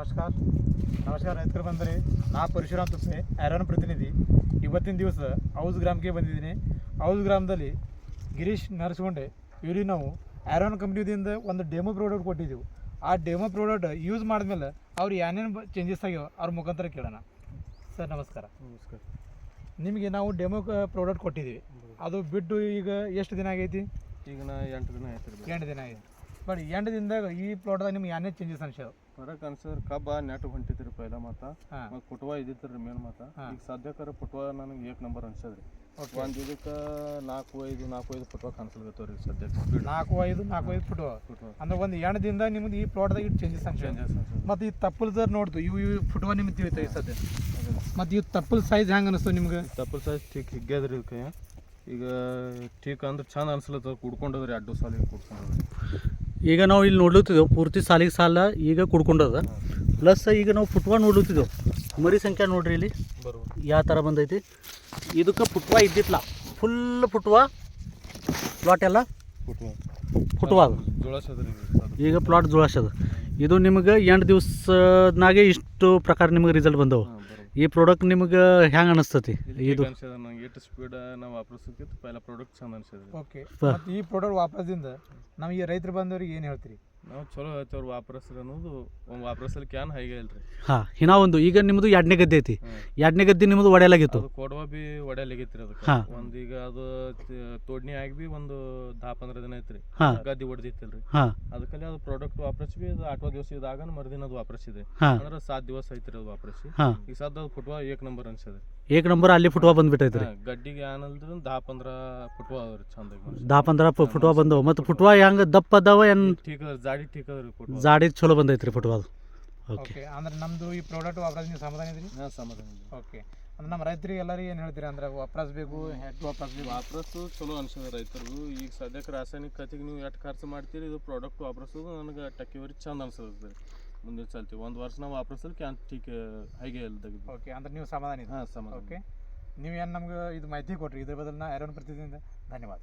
ನಮಸ್ಕಾರ. ನಮಸ್ಕಾರ ರೈತರು ಬಂದರೆ. ನಾ ಪರಶುರಾಮ್ ತುಪ್ಪೆ ಐರನ್ ಪ್ರತಿನಿಧಿ. ಇವತ್ತಿನ ದಿವಸ ಔಸ್ ಗ್ರಾಮಕ್ಕೆ ಬಂದಿದ್ದೀನಿ. ಔಸ್ ಗ್ರಾಮದಲ್ಲಿ ಗಿರೀಶ್ ನರಸಗೊಂಡೆ ಇವ್ರಿಗೆ ನಾವು ಐರನ್ ಕಂಪ್ನಿದಿಂದ ಒಂದು ಡೆಮೋ ಪ್ರಾಡಕ್ಟ್ ಕೊಟ್ಟಿದ್ದೆವು. ಆ ಡೆಮೋ ಪ್ರಾಡಕ್ಟ್ ಯೂಸ್ ಮಾಡಿದ್ಮೇಲೆ ಅವ್ರು ಏನೇನು ಚೇಂಜಸ್ ಆಗ್ಯಾವ ಅವ್ರ ಮುಖಾಂತರ ಕೇಳೋಣ. ಸರ್ ನಮಸ್ಕಾರ. ನಮಸ್ಕಾರ. ನಿಮಗೆ ನಾವು ಡೆಮೋ ಪ್ರಾಡಕ್ಟ್ ಕೊಟ್ಟಿದ್ದೀವಿ. ಅದು ಬಿಟ್ಟು ಈಗ ಎಷ್ಟು ದಿನ ಆಗೈತಿ? ಈಗ ನಾ ಎಂಟು ದಿನ ಆಯ್ತು ಎಂಟು ದಿನ ಆಗೈತಿ ಬಟ್ ಎಂಟು ದಿನದಾಗ ಈ ಪ್ರಾಡಕ್ಟ್ ನಿಮ್ಗೆ ಏನೇ ಚೇಂಜಸ್ ಅನ್ಸ್ಯಾವ? ಹೊರಗೆ ಅನ್ಸಿದ್ರೆ ಕಬ್ಬ ನೆಟ್ ಹೊಂಟಿದ್ರಿ ಪೈಲ ಮತ್ತ ಮತ್ತು ಪುಟ್ವ ಇದ್ದಿತ್ತು ಮೇನ್ ಮತ್ತ. ಈಗ ಸದ್ಯಕ್ಕರ ಪುಟ್ವ ನನಗೆ ಏಕ್ ನಂಬರ್ ಅನ್ಸದ್ರಿ. ಒಂದ್ ಇದಕ್ಕೆ ನಾಲ್ಕು ಐದು ನಾಲ್ಕು ಐದು ಪುಟ್ವ ಕನ್ಸಲ್ಗತ್ತವ್ರಿ ಸದ್ಯಕ್ಕೆ ನಾಲ್ಕು ಐದು ನಾಲ್ಕು ಐದು ಫುಟ್ ಪುಟ್ವ. ಅಂದ್ರೆ ಒಂದು ಎಣ್ಣದಿಂದ ನಿಮ್ದು ಈ ಪ್ಲಾಟ್ದಾಗ ಇಟ್ಟು ಚೇಂಜಸ್ ಅನ್ಸ ಚೇಂಜಸ್ ಮತ್ತು ಈ ತಪ್ಪಲ್ ಸರ್ ನೋಡ್ತು ಇವು ಇವು ಫುಟ್ವ ನಿಮ್ಗೆ ತಿಳಿತಾವೆ ಈ ಸದ್ಯ ಮತ್ತು ಇವು ತಪ್ಪಲ್ ಸೈಜ್ ಹೆಂಗೆ ಅನಿಸ್ತು ನಿಮ್ಗೆ? ತಪ್ಪಲ್ ಸೈಜ್ ಠೀಕ್ ಹಿಗ್ಗ್ಯದ್ರಿ ಇದಕ್ಕೆ. ಈಗ ಠೀಕ್ ಅಂದ್ರೆ ಚಂದ ಅನ್ಸ್ಲತ್ತದ ಕುಡ್ಕೊಂಡದ್ರಿ ಅಡ್ಡು ಸಾಲಿಗೆ ಕುಡ್ಕೊಂಡದ್ರಿ. ಈಗ ನಾವು ಇಲ್ಲಿ ನೋಡ್ಲತ್ತಿದ್ದೆವು, ಪೂರ್ತಿ ಸಾಲಿಗೆ ಸಾಲ ಈಗ ಕುಡ್ಕೊಂಡದ. ಪ್ಲಸ್ ಈಗ ನಾವು ಫುಟ್ವಾ ನೋಡ್ಲತ್ತಿದ್ದೆವು. ಮರಿ ಸಂಖ್ಯೆ ನೋಡ್ರಿ ಇಲ್ಲಿ. ಯಾವ ಥರ ಬಂದೈತಿ. ಇದಕ್ಕೆ ಫುಟ್ವಾ ಇದ್ದಿತ್ತಲ್ಲ ಫುಲ್ ಫುಟ್ವಾ ಪ್ಲಾಟ್ ಎಲ್ಲ. ಜೋಳಸದ್ರಿ ಈಗ ಪ್ಲಾಟ್ ಜೋಳಾಸದ ಇದು ನಿಮಗೆ ಎಂಟು ದಿವಸನಾಗೆ ಇಷ್ಟು ಪ್ರಕಾರ ನಿಮಗೆ ರಿಸಲ್ಟ್ ಬಂದವು. ಈ ಪ್ರಾಡಕ್ಟ್ ನಿಮಗೆ ಹೆಂಗೆ ಅನಿಸ್ತತಿ ಇದು? ಎಷ್ಟು ಸ್ಪೀಡ್ ನಾವು ವಾಪರ್ಸಕ್ಕಿಂತ ಪೈಲ ಪ್ರಾಡಕ್ಟ್ ಚಂದ ಅನಿಸ್ತದೆ ಓಕೆ ಈ ಪ್ರಾಡಕ್ಟ್ ವಾಪಸ್ದಿಂದ ನಮಗೆ ರೈತರು ಬಂದವ್ರಿಗೆ ಏನು ಹೇಳ್ತೀರಿ? ನಾವು ಚಲೋ ಹೇಳ್ತೇವ್ರಿ ವಾಪರಸ್ರಿ ಅನ್ನೋದು. ಒಂದು ವಾಪರಸಲ್ಲಿ ಕ್ಯಾನ್ ಹೈಗೆ ಇಲ್ರಿ ಹಾಂ ಇನ್ನೂ ಒಂದು ಈಗ ನಿಮ್ಮದು ಎರಡನೇ ಗದ್ದೆ ಐತಿ. ಎರಡನೇ ಗದ್ದೆ ನಿಮ್ಮದು ಒಡೆಯಲಾಗಿತ್ತು? ಅದು ಕೊಡವ ಬಿ ಒಡೆಯಲಿಗಿತ್ರಿ ಅದಕ್ಕೆ. ಹಾ. ಒಂದ್ ಈಗ ಅದು ತ- ತೋಡ್ನಿ ಆಗಿ ಬಿ ಒಂದು ದಾ ಪಂದ್ರ ದಿನ ಐತ್ರಿ. ಹಾ. ಗದ್ದೆ ಹೊಡೆದಿತ್ತಲ್ರಿ ಹಾಂ. ಅದಕ್ಕಲ್ಲಿ ಅದು ಪ್ರಾಡಕ್ಟ್ ವಾಪಸ್ ಬಿ ಅದು ಆಟೋ ದಿವಸ ಇದಾಗ ಮರುದಿನ ಅದು ವಾಪರಿಸಿದೆ ಹಾಂ. ಅಂದ್ರೆ ಸಾತ್ ದಿವಸ ಐತ್ರಿ ಅದು ವಾಪರಿಸಿ. ಹಾಂ. ಈಗ ಸದ್ದ ಅದು ಏಕ್ ನಂಬರ್ ಅನ್ಸದ್ರಿ ಏಕ್ ನಂಬರ್ ಅಲ್ಲಿ ಫುಟ್ವಾ ಬಂದ್ಬಿಟ್ಟೈತ್ರಿ. ಹಾ, ಗಡ್ಡಿಗೆ ಏನಲ್ರಿ ದಾ ಪಂದ್ರ ಫುಟ್ವಾ ಅವ್ರಿ ಚಂದ. ದಾ ಪಂದ್ರ ಫುಟ್ವಾ ಬಂದವು. ಮತ್ತು ಫುಟ್ವಾ ಹೆಂಗೆ ದಪ್ಪ ಅದಾವ ಏನು ಠೀಕ್ ಜಾಡಿ ಠೀಕ್ ಅದ್ರಿ ಫುಟ್ವಾ ಜಾಡಿ ಚಲೋ ಬಂದೈತ್ರಿ ಫುಟ್ವಾದು ಓಕೆ. ಓಕೆ ಅಂದ್ರೆ ನಮ್ಮದು ಈ ಪ್ರಾಡಕ್ಟ್ ವಾಪಸ್ ನೀವು ಸಮಾಧಾನ ಇದ್ರಿ ಹಾ ಸಮಾಧಾನ ಇದೆ. ಓಕೆ. ಅಂದ್ರೆ ನಮ್ಮ ರೈತರಿಗೆ ಎಲ್ಲರಿಗೆ ಏನು ಹೇಳ್ತೀರಿ ಅಂದ್ರೆ ವಾಪಸ್ ಬೇಕು ಹೆಡ್ ವಾಪಸ್ ಬೇಕು? ವಾಪರಸ್ಸು ಚಲೋ ಅನ್ಸದ ರೈತರಿಗೂ. ಈಗ ಸದ್ಯಕ್ಕೆ ರಾಸಾಯನಿಕ ಖತಿಗೆ ನೀವು ಎಷ್ಟು ಖರ್ಚು ಮಾಡ್ತೀರಿ ಇದು ಪ್ರಾಡಕ್ಟ್ ವಾಪರಿಸೋದು ನನಗೆ ಟಕ್ಕಿವರಿ ಚಂದ ಅನ್ಸದ ಮುಂದಿನ ಸಲ್ತಿ ಒಂದು ವರ್ಷ ನಾವು ವಾಪರಿಸಲು ಕ್ಯಾನ್ ಟೀಕ್ ಹಾಗೆ ಇಲ್ದಾಗ ಓಕೆ ಅಂದ್ರೆ ನೀವು ಸಮಾಧಾನ ಇದೆ ಹಾಂ ಸಮಾಧಾನ. ಓಕೆ ನೀವು ಏನು ನಮ್ಗೆ ಇದು ಮಾಹಿತಿ ಕೊಟ್ರಿ? ಇದ್ರ ಬದಲು ನಾ ಎರಡು ಪ್ರತಿದಿನ ಧನ್ಯವಾದ.